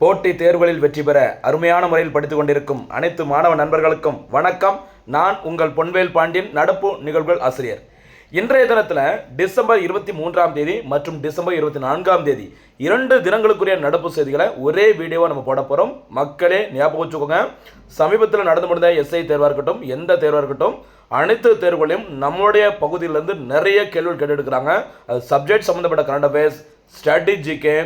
போட்டி தேர்வுகளில் வெற்றி பெற அருமையான முறையில் படித்துக் கொண்டிருக்கும் அனைத்து மாணவ நண்பர்களுக்கும் வணக்கம். நான் உங்கள் பொன்வேல் பாண்டியன் நடப்பு நிகழ்வுகள் ஆசிரியர். இன்றைய தினத்தில் டிசம்பர் இருபத்தி மூன்றாம் தேதி மற்றும் டிசம்பர் இருபத்தி நான்காம் தேதி இரண்டு தினங்களுக்குரிய நடப்பு செய்திகளை ஒரே வீடியோவாக நம்ம போட போகிறோம் மக்களே ஞாபகம் வச்சுக்கோங்க. சமீபத்தில் நடந்து முடிந்த எஸ்ஐ தேர்வாக இருக்கட்டும் எந்த தேர்வாக இருக்கட்டும் அனைத்து தேர்வுகளையும் நம்மளுடைய பகுதியிலேருந்து நிறைய கேள்விகள் கேட்டு எடுக்கிறாங்க அது சப்ஜெக்ட் சம்மந்தப்பட்ட கரண்ட் அஃபேர்ஸ் ஸ்ட்ராட்டஜிக்கு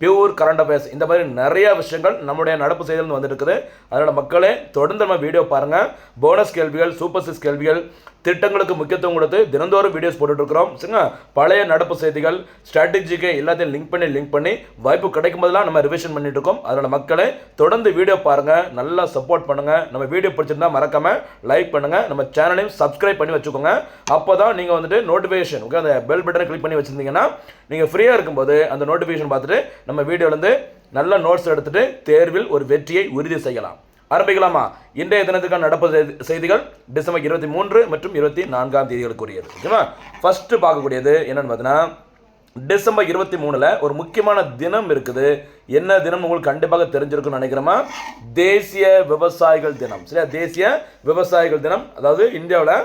பியூர் கரண்ட் அஃபேர்ஸ் இந்த மாதிரி நிறைய விஷயங்கள் நம்முடைய நடப்பு செய்திகள் வந்துட்டு இருக்குது அதனால் மக்களே தொடர்ந்து நம்ம வீடியோ பாருங்கள் போனஸ் கேள்விகள் சூப்பர் சிஸ் கேள்விகள் திட்டங்களுக்கு முக்கியத்துவம் கொடுத்து தினந்தோறும் வீடியோஸ் போட்டுட்டு சரிங்க பழைய நடப்பு செய்திகள் ஸ்ட்ராட்டஜிக்கு எல்லாத்தையும் லிங்க் பண்ணி லிங்க் பண்ணி வாய்ப்பு கிடைக்கும் போதெல்லாம் நம்ம ரிவிஷன் பண்ணிட்டு இருக்கோம் அதனால் மக்களே தொடர்ந்து வீடியோ பாருங்கள் நல்லா சப்போர்ட் பண்ணுங்கள் நம்ம வீடியோ பிடிச்சிருந்தா மறக்காமல் லைக் பண்ணுங்கள் நம்ம சேனலையும் சப்ஸ்கிரைப் பண்ணி வச்சுக்கோங்க. அப்போ தான் நீங்கள் வந்துட்டு நோட்டிஃபிகேஷன் ஓகே அந்த பெல் பட்டனை கிளிக் பண்ணி வச்சுருந்தீங்கன்னா நீங்கள் ஃப்ரீயாக இருக்கும்போது அந்த நோட்டிஃபிகேஷன் பார்த்துட்டு நம்ம வீடியோலேருந்து நல்ல நோட்ஸ் எடுத்துகிட்டு தேர்வில் ஒரு வெற்றியை உறுதி செய்யலாம். ஆரம்பிக்கலாமா? இன்றைய தினத்துக்கான நடப்பு செய்தி- செய்திகள் டிசம்பர் இருபத்தி மூன்று மற்றும் இருபத்தி நான்காம் தேதிகளுக்குரியது ஓகேவா? ஃபர்ஸ்ட் பார்க்கக்கூடியது என்னன்னு பார்த்தீங்கன்னா டிசம்பர் இருபத்தி மூணில் ஒரு முக்கியமான தினம் இருக்குது. என்ன தினம் உங்களுக்கு கண்டிப்பாக தெரிஞ்சிருக்கும்னு நினைக்கிறோமா தேசிய விவசாயிகள் தினம். சரியா? தேசிய விவசாயிகள் தினம். அதாவது இந்தியாவில்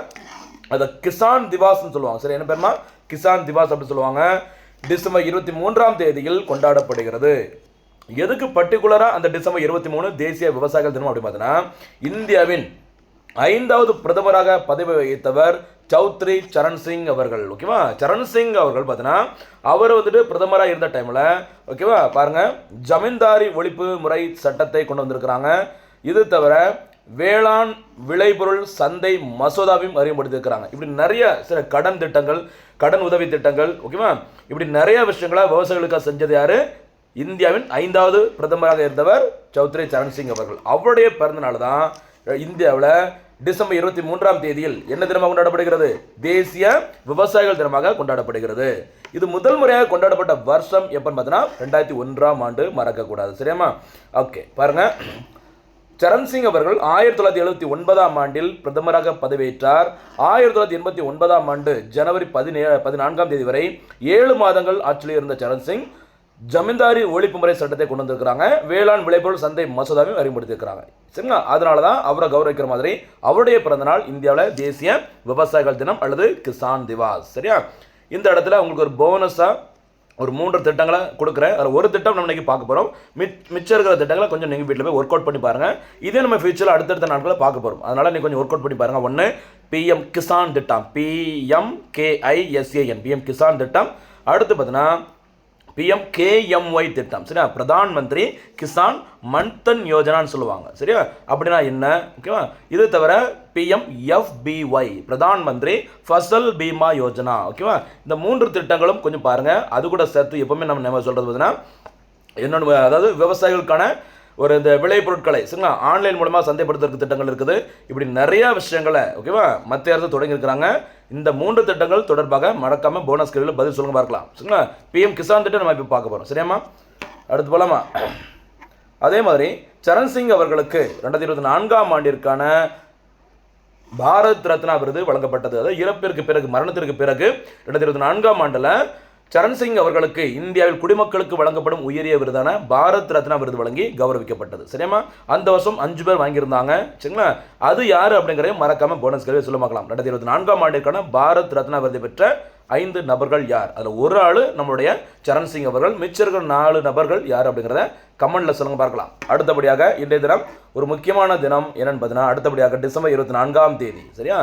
அதை கிசான் திவாஸ்னு சொல்லுவாங்க. சரி என்ன பேருமா கிசான் திவாஸ் அப்படின்னு சொல்லுவாங்க. டிசம்பர் இருபத்தி மூன்றாம் தேதியில் கொண்டாடப்படுகிறது. எதுக்கு பர்டிகுலராக அந்த டிசம்பர் இருபத்தி மூணு தேசிய விவசாயிகள் தினம் அப்படின்னு பார்த்தீங்கன்னா இந்தியாவின் ஐந்தாவது பிரதமராக பதவி வகித்தவர் சௌத்ரி சரண் சிங் அவர்கள் ஓகேவா சரண் சிங் அவர்கள் பார்த்தீங்கன்னா அவர் வந்துட்டு பிரதமராக இருந்த டைமில் ஓகேவா பாருங்க ஜமீன்தாரி ஒழிப்பு முறை சட்டத்தை கொண்டு வந்திருக்கிறாங்க. இது தவிர வேளாண் விளைபொருள் சந்தை மசோதாவையும் அறிமுகப்படுத்தியிருக்கிறாங்க. இப்படி நிறைய சில கடன் திட்டங்கள் கடன் உதவி திட்டங்கள் ஓகேவா இப்படி நிறைய விஷயங்களை விவசாயிகளுக்காக செஞ்சது யாரு? இந்தியாவின் ஐந்தாவது பிரதமராக இருந்தவர் சௌத்ரி சரண் சிங் அவர்கள். அவருடைய பிறந்தநாள் தான் இந்தியாவில் டிசம்பர் இருபத்தி மூன்றாம் தேதியில் என்ன தினமாக கொண்டாடப்படுகிறது? தேசிய விவசாயிகள் தினமாக கொண்டாடப்படுகிறது. இது முதல் முறையாக கொண்டாடப்பட்ட வருஷம் எப்பன்னு பார்த்தீங்கன்னா ரெண்டாயிரத்தி ஒன்றாம் ஆண்டு மறக்கக்கூடாது. சரியாமா ஓகே பாருங்க. சரண் சிங் அவர்கள் ஆயிரத்தி தொள்ளாயிரத்தி எழுபத்தி ஒன்பதாம் ஆண்டில் பிரதமராக பதவியேற்றார். ஆயிரத்தி தொள்ளாயிரத்தி எண்பத்தி ஒன்பதாம் ஆண்டு ஜனவரி பதினே பதினான்காம் தேதி வரை ஏழு மாதங்கள் ஆட்சியில் இருந்த சரண் சிங் ஜமீன்தாரி ஒழிப்பு முறை சட்டத்தை கொண்டு வந்திருக்கிறாங்க. வேளாண் விளைபொருள் சந்தை மசோதாவையும் அறிமுகப்படுத்தியிருக்கிறாங்க. சரிங்களா? அதனால தான் அவரை கௌரவிக்கிற மாதிரி அவருடைய பிறந்தநாள் இந்தியாவில் தேசிய விவசாயிகள் தினம் அல்லது கிசான் திவாஸ். சரியா? இந்த இடத்துல உங்களுக்கு ஒரு போனஸாக ஒரு மூன்று திட்டங்களை கொடுக்குறேன். அதில் ஒரு திட்டம் நம்ம இன்னைக்கு பார்க்க போகிறோம் மிச் மிச்சம் இருக்கிற திட்டங்களை கொஞ்சம் நீங்கள் வீட்டில் போய் ஒர்க் அவுட் பண்ணி பாருங்கள் இதே நம்ம ஃபியூச்சரில் அடுத்தடுத்த நாட்களில் பார்க்க போகிறோம் அதனால் நீங்கள் கொஞ்சம் ஒர்க் அவுட் பண்ணி பாருங்கள் ஒன்று பிஎம் கிசான் திட்டம் பிஎம் கேஐஎஸ்ஏஎன் பிஎம் கிசான் திட்டம் அடுத்து பார்த்தீங்கன்னா பிஎம் கேஎம்ஒய் திட்டம். சரியா? பிரதான் மந்திரி கிசான் மன்தன் யோஜனான்னு சொல்லுவாங்க. சரியா? அப்படின்னா என்ன? ஓகேவா? இது தவிர பிஎம் எஃபிஒய் பிரதான் மந்திரி ஃபசல் பீமா யோஜனா. ஓகேவா? இந்த மூன்று திட்டங்களும் கொஞ்சம் பாருங்கள் அது கூட சேர்த்து எப்பவுமே நம்ம நம்ம சொல்கிறது பார்த்தீங்கன்னா என்னோட அதாவது விவசாயிகளுக்கான ஒரு இந்த விளைபொருட்களை சரிங்களா? ஆன்லைன் மூலமாக சந்தைப்படுத்துறதுக்கு திட்டங்கள் இருக்குது. இப்படி நிறையா விஷயங்களை ஓகேவா மத்திய அரசு தொடங்கியிருக்கிறாங்க. இந்த மூன்று திட்டங்கள் தொடர்பாக மறக்காமல் போனஸ் கேள்வியில் பதில் சொல்லுங்க பார்க்கலாம். சரிங்களா? பிஎம் கிசான் திட்டம் நம்ம இப்போ பார்க்க போகிறோம் சரியாம்மா? அடுத்து போலாமா? அதே மாதிரி சரண் சிங் அவர்களுக்கு ரெண்டாயிரத்தி இருபத்தி நான்காம் ஆண்டிற்கான பாரத் ரத்னா விருது வழங்கப்பட்டது. அதாவது இறப்பிற்கு பிறகு மரணத்திற்கு பிறகு ரெண்டாயிரத்தி இருபத்தி நான்காம் ஆண்டில் சரண் சிங் அவர்களுக்கு இந்தியாவில் குடிமக்களுக்கு வழங்கப்படும் உயரிய விருதான பாரத் ரத்னா விருது வழங்கி கௌரவிக்கப்பட்டது. சரியாமா அந்த வருஷம் அஞ்சு பேர் வாங்கியிருந்தாங்க. சரிங்களா? அது யார் அப்படிங்கிறதையும் மறக்காம போனஸ் கேள்வி சொல்ல பார்க்கலாம். ரெண்டாயிரத்தி இருபத்தி நான்காம் ஆண்டிற்கான பாரத் ரத்னா விருது பெற்ற ஐந்து நபர்கள் யார்? அதில் ஒரு ஆள் நம்மளுடைய சரண் சிங் அவர்கள் மிச்சர்கள் நாலு நபர்கள் யார் அப்படிங்கிறத கமெண்டில் சொல்லுங்க பார்க்கலாம். அடுத்தபடியாக இன்றைய தினம் ஒரு முக்கியமான தினம் என்னன்னு பார்த்தீங்கன்னா அடுத்தபடியாக டிசம்பர் இருபத்தி நான்காம் தேதி. சரியா?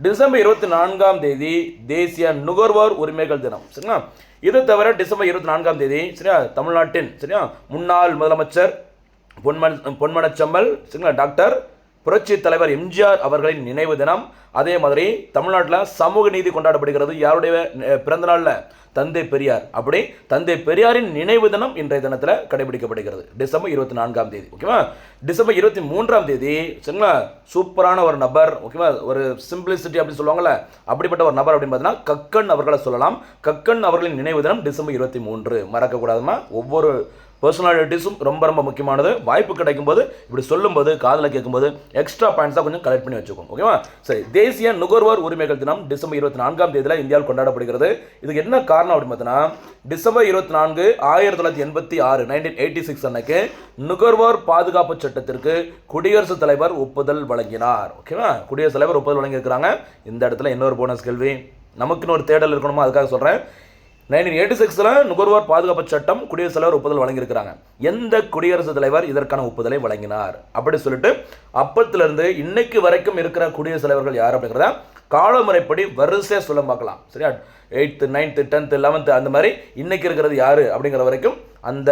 டிசம்பர் இருபத்தி நான்காம் தேதி தேசிய நுகர்வோர் உரிமைகள் தினம் சரிங்களா? இது தவிர டிசம்பர் இருபத்தி நான்காம் தேதி சரியா தமிழ்நாட்டின் சரியா முன்னாள் முதலமைச்சர் பொன்மன் பொன்மனச்சம்மல் சரிங்களா டாக்டர் புரட்சி தலைவர் எம்ஜிஆர் அவர்களின் நினைவு தினம். அதே மாதிரி தமிழ்நாட்டில் சமூக நீதி கொண்டாடப்படுகிறது. யாருடைய பிறந்த நாளில்? தந்தை பெரியார். அப்படி தந்தை பெரியாரின் நினைவு தினம் இன்றைய தினத்தில் கடைபிடிக்கப்படுகிறது. டிசம்பர் இருபத்தி நான்காம் தேதி ஓகேவா டிசம்பர் இருபத்தி மூன்றாம் தேதி சரிங்களா? சூப்பரான ஒரு நபர் ஓகேவா ஒரு சிம்பிளிசிட்டி அப்படின்னு சொல்லுவாங்கல்ல அப்படிப்பட்ட ஒரு நபர் அப்படின்னு பார்த்தீங்கன்னா கக்கன் அவர்களை சொல்லலாம். கக்கன் அவர்களின் நினைவு தினம் டிசம்பர் இருபத்தி மூன்று மறக்கக்கூடாதுமா? ஒவ்வொரு பர்சனாலிட்டிஸும் ரொம்ப ரொம்ப முக்கியமானது. வாய்ப்பு கிடைக்கும் போது இப்படி சொல்லும்போது காதில் கேட்கும்போது எக்ஸ்ட்ரா பாயிண்ட்ஸாக கொஞ்சம் கலெக்ட் பண்ணி வச்சுக்கோங்க. ஓகேவா சரி தேசிய நுகர்வோர் உரிமைகள் தினம் டிசம்பர் இருபத்தி நான்காம் தேதியில் இந்தியாவில் கொண்டாடப்படுகிறது. இதுக்கு என்ன காரணம் அப்படின்னு பார்த்தீங்கன்னா டிசம்பர் இருபத்தி நான்கு ஆயிரத்தி தொள்ளாயிரத்தி எண்பத்தி ஆறு நைன்டீன் எயிட்டி சிக்ஸ் அன்னைக்கு நுகர்வோர் பாதுகாப்பு சட்டத்திற்கு குடியரசுத் தலைவர் ஒப்புதல் வழங்கினார். ஓகேவா குடியரசுத் தலைவர் ஒப்புதல் வழங்கியிருக்கிறாங்க. இந்த இடத்துல இன்னொரு போனஸ் கேள்வி. நமக்குன்னு ஒரு தேடல் இருக்கணுமா? அதுக்காக சொல்கிறேன் நைன்டீன் எயிட்டி சிக்ஸில் நுகர்வோர் பாதுகாப்பு சட்டம் குடியரசுத் தலைவர் ஒப்புதல் வழங்கியிருக்கிறாங்க. எந்த குடியரசுத் தலைவர் இதற்கான ஒப்புதலை வழங்கினார்? அப்படி சொல்லிட்டு அப்பத்திலிருந்து இன்னைக்கு வரைக்கும் இருக்கிற குடியரசுத் தலைவர்கள் யார் அப்படிங்கிறத காலமுறைப்படி வரிசையாக சொல்ல பார்க்கலாம். சரியா? எயித்து நைன்த்து டென்த்து லெவன்த்து அந்த மாதிரி இன்னைக்கு இருக்கிறது யார் அப்படிங்கிற வரைக்கும் அந்த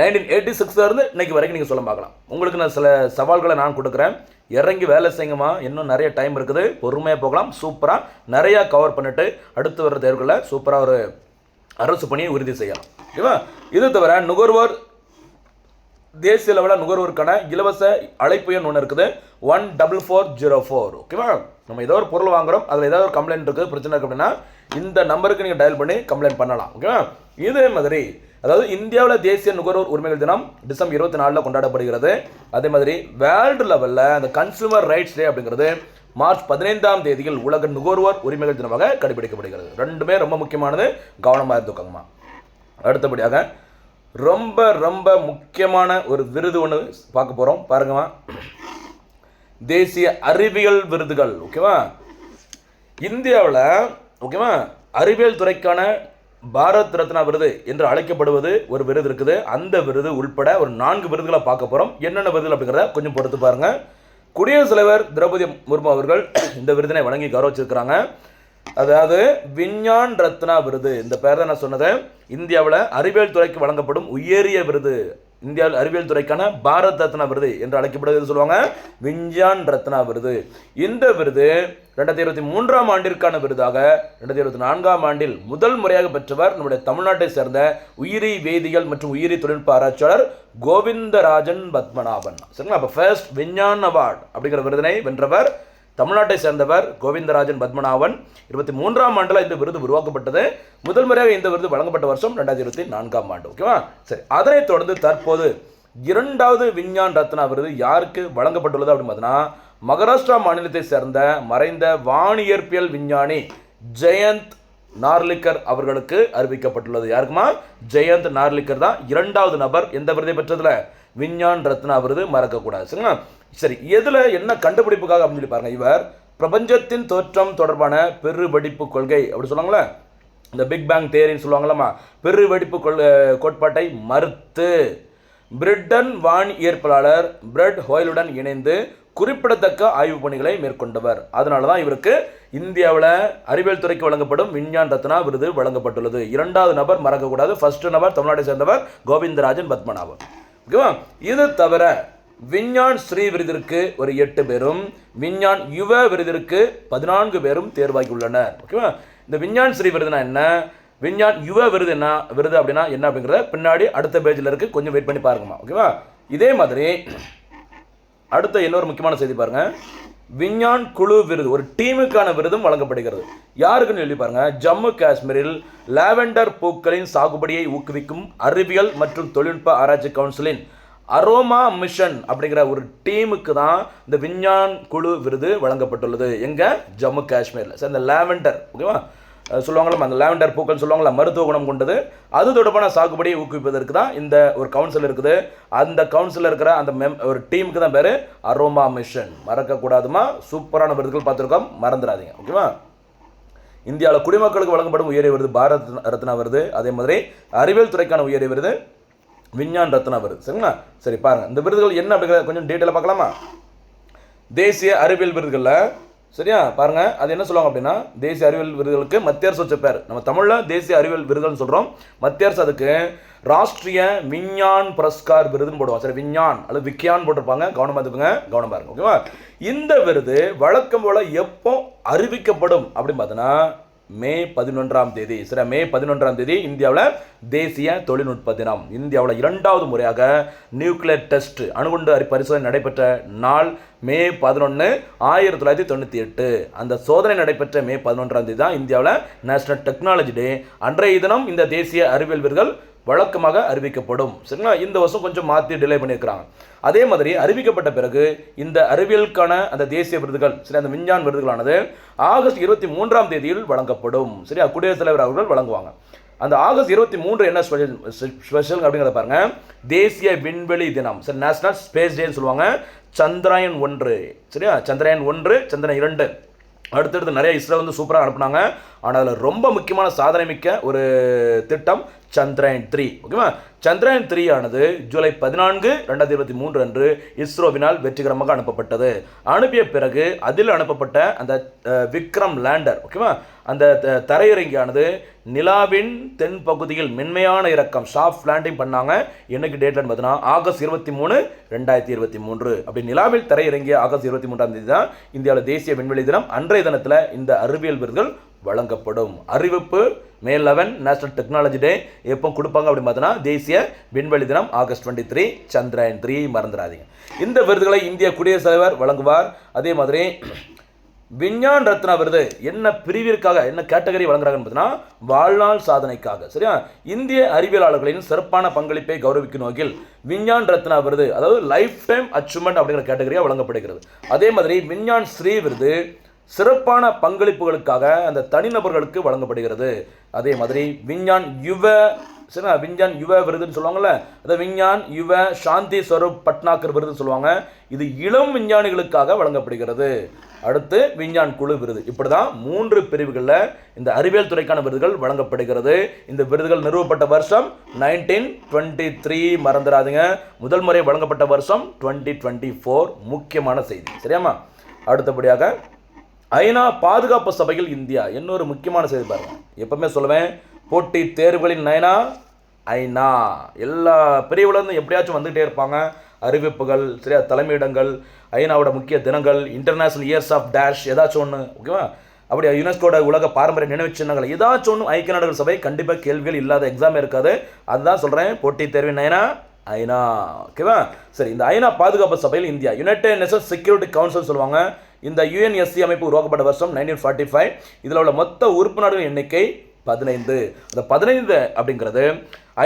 நைன்டீன் எயிட்டி இருந்து இன்னைக்கு வரைக்கும் நீங்கள் சொல்ல பார்க்கலாம். உங்களுக்கு நான் சில சவால்களை நான் கொடுக்குறேன். இறங்கி வேலை செய்யுங்கம்மா. இன்னும் நிறைய டைம் இருக்குது. பொறுமையாக போகலாம். சூப்பராக நிறையா கவர் பண்ணிவிட்டு அடுத்து வர தேர்வுகளில் சூப்பராக ஒரு அரசு பணியை உறுதி செய்யலாம். ஓகேவா இது தவிர நுகர்வோர் தேசிய லெவலில் நுகர்வோருக்கான இலவச அழைப்பு எண் ஒன்று இருக்குது. One double four zero four. ஓகேவா? நம்ம ஏதோ ஒரு பொருள் வாங்குறோம் அதில் ஏதாவது ஒரு கம்ப்ளைண்ட் இருக்குது பிரச்சனை இருக்குது அப்படின்னா இந்த நம்பருக்கு நீங்கள் டயல் பண்ணி கம்ப்ளைண்ட் பண்ணலாம். ஓகேவா? இதே மாதிரி அதாவது இந்தியாவில் தேசிய நுகர்வோர் உரிமைகள் தினம் டிசம்பர் இருபத்தி நாலில் கொண்டாடப்படுகிறது. அதே மாதிரி வேர்ல்டு லெவலில் அந்த கன்சூமர் ரைட்ஸ் டே அப்படிங்கிறது மார்ச் பதினைந்தாம் தேதியில் உலக நுகர்வோர் உரிமைகள் தினமாக கடைபிடிக்கப்படுகிறது. ரெண்டுமே ரொம்ப முக்கியமானது. கவனமாக இருந்துக்கோங்கம்மா. அடுத்தபடியாக ரொம்ப ரொம்ப முக்கியமான ஒரு விருது ஒன்று பார்க்க போகிறோம் பாருங்கம்மா. தேசிய அறிவியல் விருதுகள் ஓகேவா? இந்தியாவில் ஓகேவா? அறிவியல் துறைக்கான பாரத் ரத்னா விருது என்று அழைக்கப்படுவது ஒரு விருது இருக்குது. அந்த விருது உள்பட ஒரு நான்கு விருதுகளை பார்க்க போகிறோம் என்னென்ன விருதுகள் அப்படிங்கிறத கொஞ்சம் பொறுத்து பாருங்கள் குடியரசுத் தலைவர் திரௌபதி முர்மு அவர்கள் இந்த விருதினை வழங்கி கௌரவிச்சிருக்கிறாங்க. அதாவது விஞ்ஞான் ரத்னா விருது. இந்த பேர் தான் நான் சொன்னது. இந்தியாவில் அறிவியல் துறைக்கு வழங்கப்படும் உயரிய விருது. இந்தியாவில் அறிவியல் துறைக்கான பாரத் ரத்னா விருது என்று அழைக்கப்படுவது சொல்லுவாங்க. விஞ்ஞான் ரத்னா விருது. இந்த விருது ரெண்டாயிரத்தி இருபத்தி மூன்றாம் ஆண்டிற்கான விருதாக ரெண்டாயிரத்தி இருபத்தி நான்காம் ஆண்டில் முதல் முறையாக பெற்றவர் நம்முடைய தமிழ்நாட்டை சேர்ந்த உயிரி வேதியியல் மற்றும் உயிரி தொழில்நுட்ப ஆராய்ச்சியாளர் கோவிந்தராஜன் பத்மநாபன். சரிங்களா? அப்போ ஃபர்ஸ்ட் விஞ்ஞான் அவார்டு அப்படிங்கிற விருதினை வென்றவர் தமிழ்நாட்டை சேர்ந்தவர் கோவிந்தராஜன் பத்மநாபன். இருபத்தி மூன்றாம் ஆண்டில் இந்த விருது உருவாக்கப்பட்டது. முதல் முறையாக இந்த விருது வழங்கப்பட்ட வருஷம் ரெண்டாயிரத்தி இருபத்தி நான்காம் ஆண்டு ஓகேவா சரி அதனைத் தொடர்ந்து தற்போது இரண்டாவது விஞ்ஞான் ரத்னா விருது யாருக்கு வழங்கப்பட்டுள்ளது அப்படின்னு பார்த்தீங்கன்னா மகாராஷ்டிரா மாநிலத்தை சேர்ந்த மறைந்த வானியற்பியல் விஞ்ஞானி ஜெயந்த் நார்லிக்கர் அவர்களுக்கு அறிவிக்கப்பட்டுள்ளது. யாருக்குமா? ஜெயந்த் நார்லிக்கர் தான் இரண்டாவது நபர் எந்த விருதை பெற்றதுல? விஞ்ஞான் ரத்னா விருது மறக்கக்கூடாது. சரிங்களா? சரி எதில் என்ன கண்டுபிடிப்புக்காக அப்படின்னு சொல்லி பாருங்கள் இவர் பிரபஞ்சத்தின் தோற்றம் தொடர்பான பெருவெடிப்பு கொள்கை அப்படி சொல்லுவாங்களே இந்த பிக் பேங் தேரின்னு சொல்லுவாங்களாமா பெருவெடிப்பு கொள் கோட்பாட்டை மறுத்து பிரிட்டன் வான் இயற்பாளர் பிரெட் ஹோயிலுடன் இணைந்து குறிப்பிடத்தக்க ஆய்வு பணிகளை மேற்கொண்டவர். அதனால தான் இவருக்கு இந்தியாவில் அறிவியல் துறைக்கு வழங்கப்படும் விஞ்ஞான் ரத்னா விருது வழங்கப்பட்டுள்ளது. இரண்டாவது நபர் மறக்கக்கூடாது. ஃபர்ஸ்ட் நபர் தமிழ்நாட்டை சேர்ந்தவர் கோவிந்தராஜன் பத்மநாபன். இது தவிர விஞ்ஞான் ஸ்ரீ விருதிற்கு ஒரு எட்டு பேரும் விஞ்ஞான் யுவ விருதிற்கு பதினான்கு பேரும் தேர்வாகியுள்ளனர். ஓகேவா இந்த விஞ்ஞான் ஸ்ரீ விருதுனா என்ன? விஞ்ஞான் யுவ விருது என்ன? விருது அப்படின்னா என்ன அப்படிங்கிறத பின்னாடி அடுத்த பேஜில் இருக்கு. கொஞ்சம் வெயிட் பண்ணி பாருங்கம்மா. ஓகேவா இதே மாதிரி அடுத்த இன்னொரு முக்கியமான செய்தி பாருங்கள் விஞ்ஞான் குழு விருது ஒரு டீமுக்கான விருதும் வழங்கப்படுகிறது. யாருக்குன்னு சொல்லி பாருங்க. ஜம்மு காஷ்மீரில் லாவெண்டர் பூக்களின் சாகுபடியை ஊக்குவிக்கும் அறிவியல் மற்றும் தொழில்நுட்ப ஆராய்ச்சி கவுன்சிலின் அரோமா மிஷன் அப்படிங்கிற ஒரு டீமுக்கு தான் இந்த விஞ்ஞான் குழு விருது வழங்கப்பட்டுள்ளது. எங்கே? ஜம்மு காஷ்மீரில். சார் இந்த லாவெண்டர் ஓகேவா? சொல்லுவாங்களா அந்த லாவெண்டர் பூக்கள் சொல்லுவாங்களா மருத்துவ குணம் கொண்டது. அது தொடர்பான சாகுபடியை ஊக்குவிப்பதற்கு தான் இந்த ஒரு கவுன்சில் இருக்குது. அந்த கவுன்சிலில் இருக்கிற அந்த மெம் ஒரு டீமுக்கு தான் பேர் அரோமா மிஷன் மறக்கக்கூடாதுமா. சூப்பரான விருதுகள் பார்த்துருக்கோம். மறந்துடாதீங்க. ஓகேவா இந்தியாவில் குடிமக்களுக்கு வழங்கப்படும் உயரிய விருது பாரத் ரத்னா விருது. அதே மாதிரி அறிவியல் துறைக்கான உயரிய விருது விஞ்ஞான் ரத்னா விருது. சரிங்களா? சரி பாருங்கள் இந்த விருதுகள் என்ன அப்படிங்கிறத கொஞ்சம் டீட்டெயிலாக பார்க்கலாமா? தேசிய அறிவியல் விருதுகளில் சரியா? பாருங்கள் அது என்ன சொல்லுவாங்க அப்படின்னா தேசிய அறிவியல் விருதுகளுக்கு மத்திய அரசு வச்ச பேர். நம்ம தமிழில் தேசிய அறிவியல் விருதுகள்னு சொல்கிறோம் மத்திய அரசு அதுக்கு ராஷ்ட்ரிய விஞ்ஞான் புரஸ்கார் விருதுன்னு போடுவோம் சரி விஞ்ஞான் அல்லது விக்யான் போட்டிருப்பாங்க. கவனமாக இருந்துக்குங்க. கவனமாக இருங்க ஓகேவா? இந்த விருது வழக்கம் போல் எப்போ அறிவிக்கப்படும் அப்படின்னு பார்த்தோன்னா மே பதினொன்றாம் தேதி சரி மே பதினொன்றாம் தேதி இந்தியாவில் தேசிய தொழில்நுட்ப தினம். இந்தியாவில் இரண்டாவது முறையாக நியூக்ளியர் டெஸ்ட் அணுகுண்டு அறி பரிசோதனை நடைபெற்ற நாள் மே பதினொன்று ஆயிரத்தி தொள்ளாயிரத்தி தொண்ணூற்றி எட்டு. அந்த சோதனை நடைபெற்ற மே பதினொன்றாம் தேதி தான் இந்தியாவில் நேஷனல் டெக்னாலஜி டே அன்றைய தினம் இந்த தேசிய அறிவியல் வீரர்கள் வழக்கமாக அறிவிக்கப்படும். சரிங்களா? இந்த வருஷம் கொஞ்சம் மாற்றி டிலே பண்ணியிருக்கிறாங்க. அதே மாதிரி அறிவிக்கப்பட்ட பிறகு இந்த அறிவியலுக்கான அந்த தேசிய விருதுகள் சரி அந்த விஞ்ஞான் விருதுகளானது ஆகஸ்ட் இருபத்தி மூன்றாம் தேதியில் வழங்கப்படும். சரியா? குடியரசுத் தலைவர் அவர்கள் வழங்குவாங்க. அந்த ஆகஸ்ட் இருபத்தி மூன்று என்ன ஸ்பெஷல் ஸ்பெஷல் அப்படிங்கிறத பாருங்க. தேசிய விண்வெளி தினம். சரி நேஷனல் ஸ்பேஸ் டேன்னு சொல்லுவாங்க. சந்திராயன் ஒன்று. சரியா? சந்திராயன் ஒன்று சந்திரன் இரண்டு. அடுத்தடுத்து நிறைய இஸ்ரோ வந்து சூப்பராக அனுப்புனாங்க. ஆனால் அதில் ரொம்ப முக்கியமான சாதனை மிக்க ஒரு திட்டம் சந்திரயன் த்ரீ ஓகேவா சந்திரயன் த்ரீ ஆனது ஜூலை பதினான்கு ரெண்டாயிரத்தி இருபத்தி மூன்று அன்று இஸ்ரோவினால் வெற்றிகரமாக அனுப்பப்பட்டது. அனுப்பிய பிறகு அதில் அனுப்பப்பட்ட அந்த விக்ரம் லேண்டர் ஓகேவா அந்த த- தரையிறங்கியானது நிலாவின் தென் பகுதியில் மென்மையான இறக்கம் சாஃப்ட் லேண்டிங் பண்ணாங்க. என்னைக்கு டேட்லன்னு பார்த்தீங்கன்னா ஆகஸ்ட் இருபத்தி மூணு ரெண்டாயிரத்தி இருபத்தி மூன்று. அப்படி நிலாவில் தரையிறங்கிய ஆகஸ்ட் இருபத்தி மூன்றாம் தேதி தான் இந்தியாவில் தேசிய விண்வெளி தினம். அன்றைய தினத்தில் இந்த அறிவியல் விருதுகள் வழங்கப்படும். அறிவிப்பு May eleven national technology day எப்போ கொடுப்பாங்க அப்படின்னு பார்த்தோன்னா தேசிய விண்வெளி தினம் August twenty three Chandrayaan three மறந்துடாதீங்க. இந்த விருதுகளை இந்திய குடியரசுத் தலைவர் வழங்குவார். அதே மாதிரி விஞ்ஞான் ரத்னா விருது என்ன பிரிவிற்காக என்ன கேட்டகரி வழங்குறாங்கன்னு பார்த்தீங்கன்னா வாழ்நாள் சாதனைக்காக சரியா? இந்திய அறிவியலாளர்களின் சிறப்பான பங்களிப்பை கௌரவிக்கும் வகையில் விஞ்ஞான் ரத்னா விருது அதாவது லைஃப் டைம் அச்சீவ்மெண்ட் அப்படிங்கிற கேட்டகரியாக வழங்கப்படுகிறது. அதே மாதிரி விஞ்ஞான் ஸ்ரீ விருது சிறப்பான பங்களிப்புகளுக்காக அந்த தனிநபர்களுக்கு வழங்கப்படுகிறது. அதே மாதிரி விஞ்ஞான் யுவ சரிங்களா விஞ்ஞான் யுவ விருதுன்னு சொல்லுவாங்கல்ல அதை விஞ்ஞான் யுவ சாந்தி ஸ்வரூப் பட்னாக்கர் விருதுன்னு சொல்லுவாங்க. இது இளம் விஞ்ஞானிகளுக்காக வழங்கப்படுகிறது. அடுத்து விஞ்ஞான் குழு விருது. இப்படி தான் மூன்று பிரிவுகளில் இந்த அறிவியல் துறைக்கான விருதுகள் வழங்கப்படுகிறது. இந்த விருதுகள் நிறுவப்பட்ட வருஷம் நைன்டீன் டுவெண்ட்டி த்ரீ மறந்துடாதுங்க. முதல் முறை வழங்கப்பட்ட வருஷம் டுவெண்ட்டி டுவெண்ட்டி ஃபோர் முக்கியமான செய்தி. சரியாமா அடுத்தபடியாக ஐநா பாதுகாப்பு சபையில் இந்தியா. இன்னொரு முக்கியமான செய்தி பாருங்க. எப்பவுமே சொல்லுவேன் போட்டி தேர்வுகளின் நயனா ஐநா. எல்லா பிரிவுலேருந்து எப்படியாச்சும் வந்துகிட்டே இருப்பாங்க. அறிவிப்புகள் சரியா தலைமையிடங்கள் ஐநாவோட முக்கிய தினங்கள் இன்டர்நேஷனல் இயர்ஸ் ஆஃப் டேஷ் ஏதாச்சும் ஒன்று ஓகேவா அப்படி யுனெஸ்கோட உலக பாரம்பரிய நினைவு சின்னங்கள் ஏதாச்சும் ஒன்று ஐக்கிய நாடுகள் சபை கண்டிப்பாக கேள்விகள் இல்லாத எக்ஸாம் இருக்காது. அதுதான் சொல்கிறேன் போட்டி தேர்வின் நயனா ஐநா ஓகேவா சரி இந்த ஐநா பாதுகாப்பு சபையில் India United Nations Security Council சொல்லுவாங்க. இந்த யுஎன்எஸ்சி அமைப்பு உருவாக்கப்பட்ட வருஷம் நைன்டீன் ஃபார்ட்டி ஃபைவ் இதில் உள்ள மொத்த உறுப்பு நாடுகள் எண்ணிக்கை பதினைந்து. அந்த பதினைந்து அப்படிங்கிறது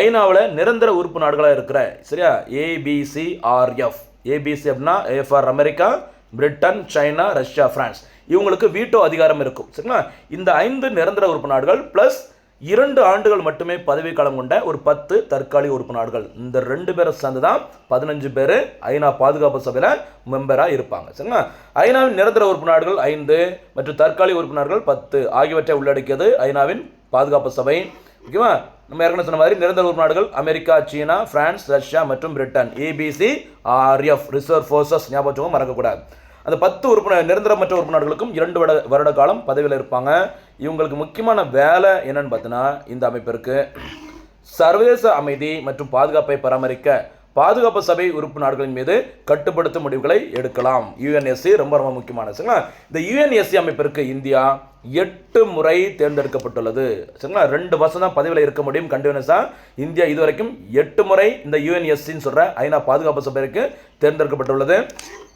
ஐநாவில் நிரந்தர உறுப்பு நாடுகளாக இருக்கிற சரியா? ஏபிசிஆர்எஃப் ஏபிசி அப்படின்னா A for America Britain China Russia France இவங்களுக்கு வீட்டோ அதிகாரம் இருக்கும். சரிங்களா? இந்த ஐந்து நிரந்தர உறுப்பு நாடுகள் ப்ளஸ் இரண்டு ஆண்டுகள் மட்டுமே பதவிக்காலம் கொண்ட ஒரு பத்து தற்காலிக உறுப்பு நாடுகள். இந்த ரெண்டு பேரை சேர்ந்து தான் பதினஞ்சு பேர் ஐநா பாதுகாப்பு சபையில் மெம்பராக இருப்பாங்க. சரிங்களா? ஐநாவின் நிரந்தர உறுப்பு நாடுகள் ஐந்து மற்றும் தற்காலிக உறுப்பு நாடுகள் பத்து. ஆகியவற்றை உள்ளடக்கியது ஐநாவின் பாதுகாப்பு சபை. ஓகேவா? நம்ம ஏற்கனவே சொன்ன மாதிரி நிரந்தர உறுப்பு நாடுகள் அமெரிக்கா சீனா பிரான்ஸ் ரஷ்யா மற்றும் Britain. ABC RF reserve forces ஞாபகம் மறக்கக்கூடாது. அந்த பத்து உறுப்பினர் நிரந்தரமற்ற உறுப்பு நாடுகளுக்கும் இரண்டு வருட வருட காலம் பதவியில் இருப்பாங்க. இவங்களுக்கு முக்கியமான வேலை என்னன்னு பார்த்தீங்கன்னா இந்த அமைப்பிற்கு சர்வதேச அமைதி மற்றும் பாதுகாப்பை பராமரிக்க பாதுகாப்பு சபை உறுப்பு நாடுகளின் மீது கட்டுப்படுத்தும் முடிவுகளை எடுக்கலாம். யுஎன்எஸ்சி ரொம்ப ரொம்ப முக்கியமான சரிங்களா இந்த யுஎன்எஸ்சி அமைப்பிற்கு இந்தியா எட்டு முறை தேர்ந்தெடுக்கப்பட்டுள்ளது. சரிங்களா? ரெண்டு வருஷம் தான் பதவியில் இருக்க முடியும் கண்டினியூஸாக இந்தியா இதுவரைக்கும் எட்டு முறை இந்த யுஎன்எஸ்சின்னு சொல்கிற ஐநா பாதுகாப்பு சபைக்கு தேர்ந்தெடுக்கப்பட்டுள்ளது.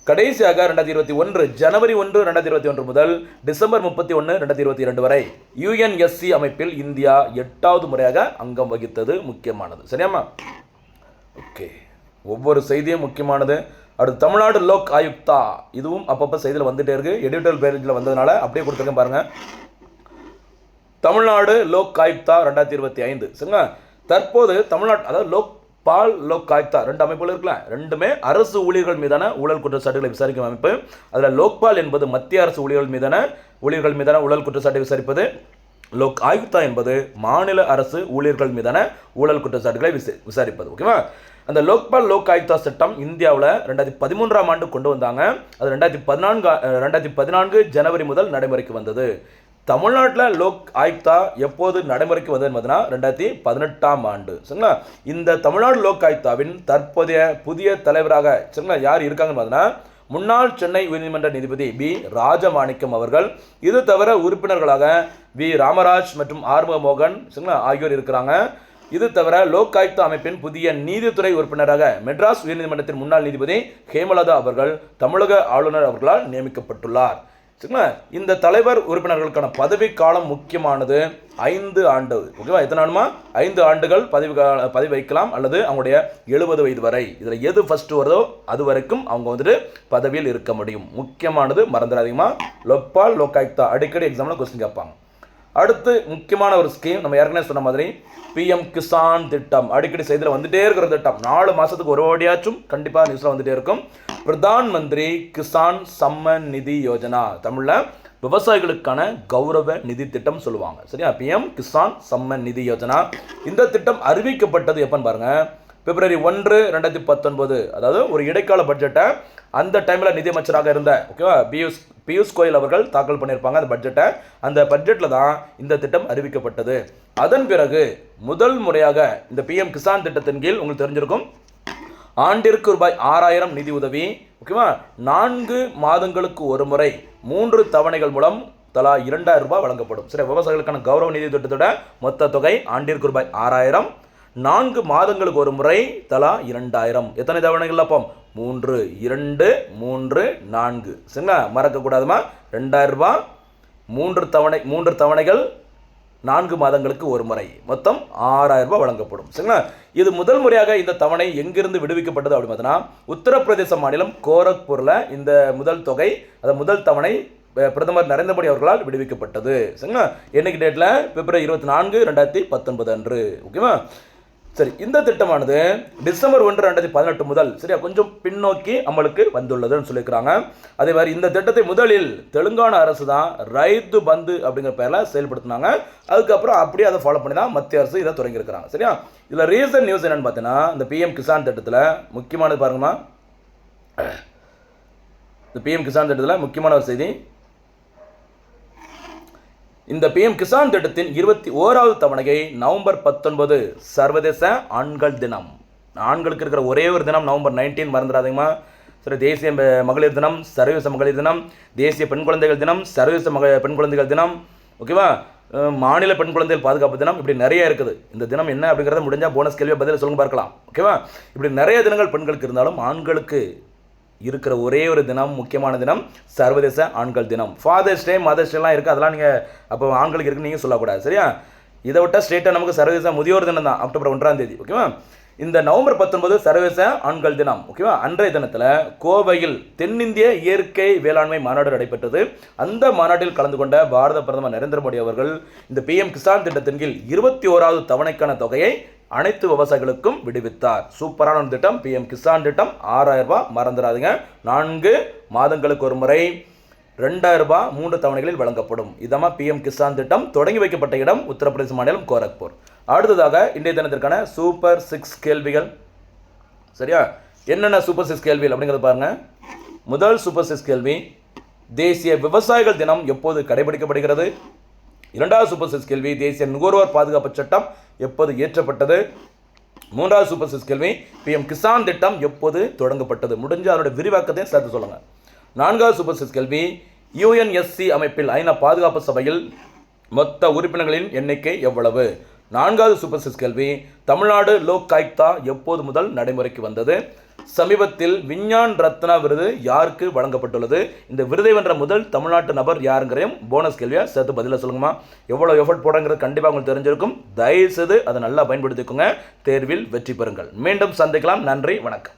கடைசியாக ரெண்டாயிரத்தி இருபத்தி ஒன்று ஜனவரி ஒன்று ரெண்டாயிரத்தி இருபத்தி ஒன்று முதல் டிசம்பர் முப்பத்தி ஒன்று ரெண்டாயிரத்தி இருபத்தி இரண்டு வரை யுஎன்எஸ்சி அமைப்பில் இந்தியா எட்டாவது முறையாக அங்கம் வகித்தது முக்கியமானது. சரியாமா ஓகே. ஒவ்வொரு செய்தியும் முக்கியமானது. அடுத்து தமிழ்நாடு லோக் ஆயுக்தா. இதுவும் அப்பப்போ செய்தியில் வந்துகிட்டே இருக்கு. எடிட்டல் பேஜில் வந்ததுனால அப்படியே கொடுத்துருக்கேன் பாருங்க. தமிழ்நாடு லோக் ஆயுக்தா ரெண்டாயிரத்தி இருபத்தி ஐந்து. சரிங்களா? தற்போது தமிழ்நாடு அதாவது லோக் பால் லோக் ஆயுக்தா ரெண்டு அமைப்புகள் இருக்கலாம் ரெண்டுமே அரசு ஊழியர்கள் மீதான ஊழல் குற்றச்சாட்டுகளை விசாரிக்கும் அமைப்பு. அதில் லோக்பால் என்பது மத்திய அரசு ஊழியர்கள் மீதான ஊழியர்கள் மீதான ஊழல் குற்றச்சாட்டை விசாரிப்பது. லோக் ஆயுக்தா என்பது மாநில அரசு ஊழியர்கள் மீதான ஊழல் குற்றச்சாட்டுகளை விசா- விசாரிப்பது. ஓகேவா? அந்த லோக்பால் லோக் ஆயுக்தா சட்டம் இந்தியாவில் ரெண்டாயிரத்தி பதிமூன்றாம் ஆண்டு கொண்டு வந்தாங்க. அது ரெண்டாயிரத்தி பதினான்கு ரெண்டாயிரத்தி பதினான்கு ஜனவரி முதல் நடைமுறைக்கு வந்தது. தமிழ்நாட்டில் லோக் ஆயுக்தா எப்போது நடைமுறைக்கு வந்ததுன்னு பார்த்தீங்கன்னா ரெண்டாயிரத்தி பதினெட்டாம் ஆண்டு. சரிங்களா? இந்த தமிழ்நாடு லோக் ஆயுக்தாவின் தற்போதைய புதிய தலைவராக சரிங்களா யார் இருக்காங்கன்னு பார்த்தீங்கன்னா முன்னாள் சென்னை உயர்நீதிமன்ற நீதிபதி பி. ராஜமாணிக்கம் அவர்கள். இது தவிர உறுப்பினர்களாக வி. ராமராஜ் மற்றும் ஆறுமுக மோகன் சரிங்களா ஆகியோர் இருக்கிறாங்க. இது தவிர லோக் ஆயுக்தா அமைப்பின் புதிய நீதித்துறை உறுப்பினராக மெட்ராஸ் உயர்நீதிமன்றத்தின் முன்னாள் நீதிபதி ஹேமலதா அவர்கள் தமிழக ஆளுநர் அவர்களால் நியமிக்கப்பட்டுள்ளார். சரிங்களா இந்த தலைவர் உறுப்பினர்களுக்கான பதவி காலம் முக்கியமானது ஐந்து ஆண்டு. ஓகேவா? எத்தனை ஆண்டுமா? ஐந்து ஆண்டுகள் பதவி கால பதவி வைக்கலாம் அல்லது அவங்களுடைய எழுபது வயது வரை. இதில் எது ஃபஸ்ட்டு வருதோ அது வரைக்கும் அவங்க வந்துட்டு பதவியில் இருக்க முடியும். முக்கியமானது மறந்துடாதீங்கம்மா. லொப்பால் லோக்காயுக்தா. அடிக்கடி எக்ஸாமில் கொஸ்டின் கேட்பாங்க. அடுத்து முக்கியமான ஒரு ஸ்கீம் நம்ம ஏற்கனவே சொன்ன மாதிரி பிஎம் கிசான் திட்டம். அடிக்கடி செய்தியில் வந்துட்டே இருக்கிற திட்டம். நாலு மாதத்துக்கு ஒரு ஓடியாச்சும் கண்டிப்பாக நியூஸில் வந்துட்டே இருக்கும். பிரதான் மந்திரி கிசான் சம்மன் நிதி யோஜனா. தமிழில் விவசாயிகளுக்கான கௌரவ நிதி திட்டம் சொல்லுவாங்க. சரியா? பிஎம் கிசான் சம்மன் நிதி யோஜனா. இந்த திட்டம் அறிவிக்கப்பட்டது எப்போன்னு பாருங்கள் பிப்ரவரி ஒன்று ரெண்டாயிரத்தி பத்தொன்பது. அதாவது ஒரு இடைக்கால பட்ஜெட்டை அந்த டைமில் நிதியமைச்சராக இருந்த ஓகேவா பியூஸ் பியூஷ் கோயல் அவர்கள் தாக்கல் பண்ணியிருப்பாங்க அந்த பட்ஜெட்டை அந்த பட்ஜெட்டில் தான் இந்த திட்டம் அறிவிக்கப்பட்டது. அதன் பிறகு முதல் முறையாக இந்த பிஎம் கிசான் திட்டத்தின் கீழ் உங்களுக்கு தெரிஞ்சிருக்கும். ஆண்டிற்கு ரூபாய் ஆறாயிரம் நிதி உதவி ஓகேவா? நான்கு மாதங்களுக்கு ஒரு முறை மூன்று தவணைகள் மூலம் தலா இரண்டாயிரம் ரூபாய் வழங்கப்படும். சரி விவசாயிகளுக்கான கௌரவ நிதி திட்டத்தோட மொத்த தொகை ஆண்டிற்கு ரூபாய் ஆறாயிரம். நான்கு மாதங்களுக்கு ஒரு முறை தலா இரண்டாயிரம். எத்தனை தவணைகள் அப்போ? மூன்று இரண்டு மூன்று நான்கு. சரிங்களா? மறக்கக்கூடாதுமா? ரெண்டாயிரம் ரூபா மூன்று தவணை மூன்று தவணைகள் நான்கு மாதங்களுக்கு ஒரு முறை. மொத்தம் ஆறாயிரம் ரூபாய் வழங்கப்படும். சரிங்களா? இது முதல் முறையாக இந்த தவணை எங்கிருந்து விடுவிக்கப்பட்டது அப்படின்னு பார்த்தீங்கன்னா உத்தரப்பிரதேச மாநிலம் கோரக்பூரில் இந்த முதல் தொகை அந்த முதல் தவணை பிரதமர் நரேந்திர மோடி அவர்களால் விடுவிக்கப்பட்டது. சரிங்களா? என்னைக்கு டேட்டில் பிப்ரவரி இருபத்தி நான்கு ரெண்டாயிரத்தி பத்தொன்பது அன்று. ஓகேவா? சரி இந்த திட்டமானது டிசம்பர் ஒன்று ரெண்டாயிரத்தி பதினெட்டு முதல் சரியா கொஞ்சம் பின்னோக்கி அமலுக்கு வந்துள்ளதுன்னு சொல்லியிருக்கிறாங்க. அதே மாதிரி இந்த திட்டத்தை முதலில் தெலுங்கானா அரசு தான் ரைத்து பந்து அப்படிங்கிற பேரில் செயல்படுத்தினாங்க. அதுக்கப்புறம் அப்படியே அதை ஃபாலோ பண்ணி தான் மத்திய அரசு இதை தொடங்கியிருக்கிறாங்க சரியா? இதில் ரீசன் நியூஸ் என்னென்னு பார்த்தீங்கன்னா இந்த பிஎம் கிசான் திட்டத்தில் முக்கியமானது பாருங்கம்மா. இந்த பிஎம் கிசான் திட்டத்தில் முக்கியமான ஒரு செய்தி இந்த பிஎம் கிசான் திட்டத்தின் இருபத்தி ஓராவது தவணையை நவம்பர் பத்தொன்பது சர்வதேச ஆண்கள் தினம். ஆண்களுக்கு இருக்கிற ஒரே ஒரு தினம் நவம்பர் நைன்டீன் மறந்துடாதீங்கம்மா. சரி தேசிய மகளிர் தினம் சர்வதேச மகளிர் தினம் தேசிய பெண் குழந்தைகள் தினம் சர்வதேச மக பெண் குழந்தைகள் தினம் ஓகேவா? மாநில பெண் குழந்தைகள் பாதுகாப்பு தினம் இப்படி நிறைய இருக்குது. இந்த தினம் என்ன அப்படிங்கிறத முடிஞ்சால் போனஸ் கேள்வியை பதில் சொல்லுங்க பார்க்கலாம். ஓகேவா? இப்படி நிறைய தினங்கள் பெண்களுக்கு இருந்தாலும் ஆண்களுக்கு இருக்கிற ஒரே ஒரு தினம் முக்கியமான தினம் சர்வதேச ஆண்கள் தினம். ஃபாதர்ஸ் டே மதர்ஸ் டேலாம் இருக்குது அதெல்லாம் நீங்கள் அப்போ ஆண்களுக்கு இருக்குன்னு நீங்கள் சொல்லக்கூடாது சரியா? இதை விட்டால் ஸ்டேட்டாக நமக்கு சர்வதேச முதியோர் தினம் தான் அக்டோபர் ஒன்றாம் தேதி ஓகேவா இந்த நவம்பர் பத்தொன்பது சர்வதேச ஆண்கள் தினம் ஓகேவா அன்றைய தினத்தில் கோவையில் தென்னிந்திய இயற்கை வேளாண்மை மாநாடு நடைபெற்றது. அந்த மாநாட்டில் கலந்து கொண்ட பாரத பிரதமர் நரேந்திர மோடி அவர்கள் இந்த பிஎம் கிசான் திட்டத்தின் கீழ் இருபத்தி ஓராவது தவணைக்கான தொகையை அனைத்து விவசாயிகளுக்கும் விடுவித்தார். சூப்பரான ஒரு திட்டம். பிஎம் கிசான் திட்டம். ஆறாயிரம் ரூபாய் மறந்துடாதீங்க. நான்கு மாதங்களுக்கு ஒரு முறை ரெண்டாயிரம் ரூபாய் மூன்று தவணைகளில் வழங்கப்படும். இதமாக பிஎம் கிசான் திட்டம் தொடங்கி வைக்கப்பட்ட இடம் உத்தரப்பிரதேச மாநிலம் கோரக்பூர். அடுத்ததாக இன்றைய தினத்திற்கான சூப்பர் சிக்ஸ் கேள்விகள். சரியா? என்னென்ன சூப்பர் சிக்ஸ் கேள்விகள் அப்படிங்கிறத பாருங்க. முதல் சூப்பர் சிக்ஸ் கேள்வி தேசிய விவசாயிகள் தினம் எப்போது கடைபிடிக்கப்படுகிறது? இரண்டாவது சூப்பர் சிக்ஸ் கேள்வி தேசிய நுகர்வோர் பாதுகாப்பு சட்டம் எப்போது இயற்றப்பட்டது மூன்றாவது சூப்பர் சிக்ஸ் கேள்வி. பிஎம் கிசான் திட்டம் எப்போது தொடங்கப்பட்டது? முடிஞ்ச அதனுடைய விரிவாக்கத்தையும் சேர்த்து சொல்லுங்கள் நான்காவது சூப்பர் சிக்ஸ் கேள்வி. யூஎன்எஸ்சி அமைப்பில் ஐநா பாதுகாப்பு சபையில் மொத்த உறுப்பினர்களின் எண்ணிக்கை எவ்வளவு? நான்காவது சூப்பர் சிக்ஸ் கேள்வி. தமிழ்நாடு லோக் ஆயுக்தா எப்போது முதல் நடைமுறைக்கு வந்தது? சமீபத்தில் விஞ்ஞான் ரத்னா விருது யாருக்கு வழங்கப்பட்டுள்ளது? இந்த விருதை வென்ற முதல் தமிழ்நாட்டு நபர் யாருங்கிறதையும் போனஸ் கேள்வியா சேர்த்து பதில சொல்லுங்கம்மா. எவ்வளோ எஃபர்ட் போடுங்கிறது கண்டிப்பாக உங்களுக்கு தெரிஞ்சிருக்கும். தயவுசெய்து அதை நல்லா பயன்படுத்திக்கோங்க. தேர்வில் வெற்றி பெறுங்கள். மீண்டும் சந்திக்கலாம். நன்றி. வணக்கம்.